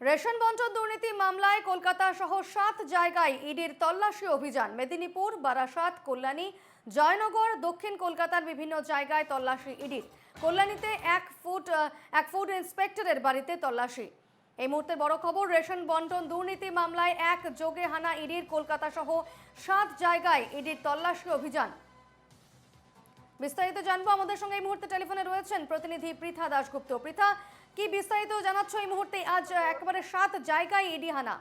Ration বন্টন দুর্নীতি মামলায় কলকাতা সহ সাত জায়গায় ইডির তল্লাশি অভিযান। মেদিনীপুর, বারাসাত, কল্যাণী, জয়নগর, দক্ষিণ কলকাতার বিভিন্ন জায়গায় তল্লাশি ইডির। কল্যাণীতে এক ফুট এক ফুড ইন্সপেক্টরের বাড়িতে তল্লাশি। এই মুহূর্তে বড় খবর, রেশন বন্টন দুর্নীতি মামলায় এক যোগে হানা ইডির কলকাতা সহ সাত জায়গায় ইডির তল্লাশি অভিযান। বিস্তারিত জানব। আমাদের সঙ্গে এই মুহূর্তে টেলিফোনে রয়েছেন প্রতিনিধি পৃথা দাশগুপ্ত। পৃথা কি বিস্তারিত জানাচ্ছ এই মুহূর্তে? আজ একেবারে সাত জায়গায় ইডি হানা।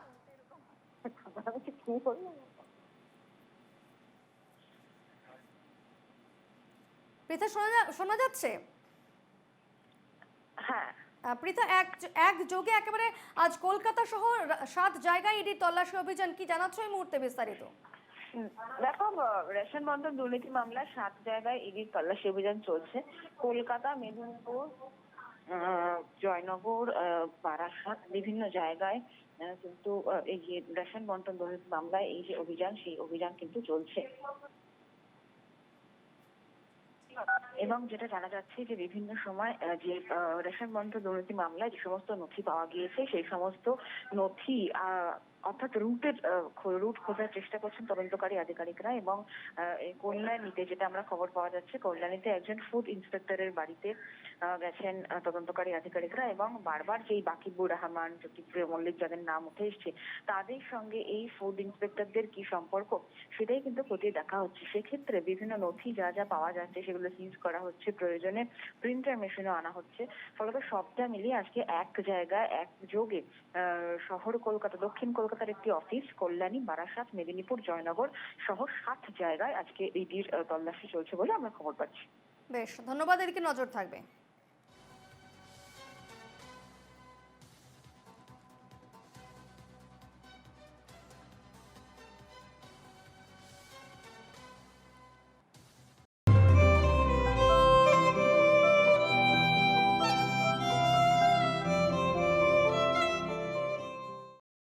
পৃথা শোনা যাচ্ছে? হ্যাঁ। পৃথা এক এক যোগে একেবারে আজ কলকাতা সহ সাত জায়গায় ইডি তল্লাশি অভিযান কি জানাচ্ছ এই মুহূর্তে বিস্তারিত? দেখো রেশন বন্ধন দুর্নীতি মামলায় সাত জায়গায় ইডির তল্লাশি অভিযান চলছে। কলকাতা, মেদিনীপুর জয়নগর বারাসাত বিভিন্ন জায়গায় কিন্তু এই যে রেশন বন্টন দুর্নীতি মামলায় এই যে অভিযান, সেই অভিযান কিন্তু চলছে। এবং যেটা জানা যাচ্ছে যে বিভিন্ন সময় যে রেশন বন্টন দুর্নীতি মামলায় যে সমস্ত নথি পাওয়া গিয়েছে, সেই সমস্ত নথি অর্থাৎ রুটের রুট খোঁজার চেষ্টা করছেন তদন্তকারী আধিকারিকরা এবং কল্যাণীতে যেটা আমরা খবর পাওয়া যাচ্ছে, কল্যাণীতে একজন ফুড ইন্সপেক্টরের বাড়িতে গেছেন তদন্তকারী আধিকারিকরা এবং বারবার যেই বাকিবুর রহমান, জ্যোতিপ্রিয় মল্লিক যাদের নাম উঠে এসছে, তাদের সঙ্গে এই ফুড ইন্সপেক্টরদের কি সম্পর্ক, সেটাই কিন্তু খতিয়ে দেখা হচ্ছে। সেক্ষেত্রে বিভিন্ন নথি যা যা পাওয়া যাচ্ছে, সেগুলো সিজ করা হচ্ছে, প্রয়োজনে প্রিন্টার মেশিনও আনা হচ্ছে। ফলত সবটা মিলিয়ে আজকে এক জায়গায়, এক যোগে শহর কলকাতা, দক্ষিণ কলকাতার একটি অফিস কল্যাণী, বারাসাত, মেদিনীপুর, জয়নগর সহ সাত জায়গায় আজকে ইডির তল্লাশি চলছে বলে আমরা খবর পাচ্ছি। বেশ, ধন্যবাদ, এদিকে নজর থাকবে।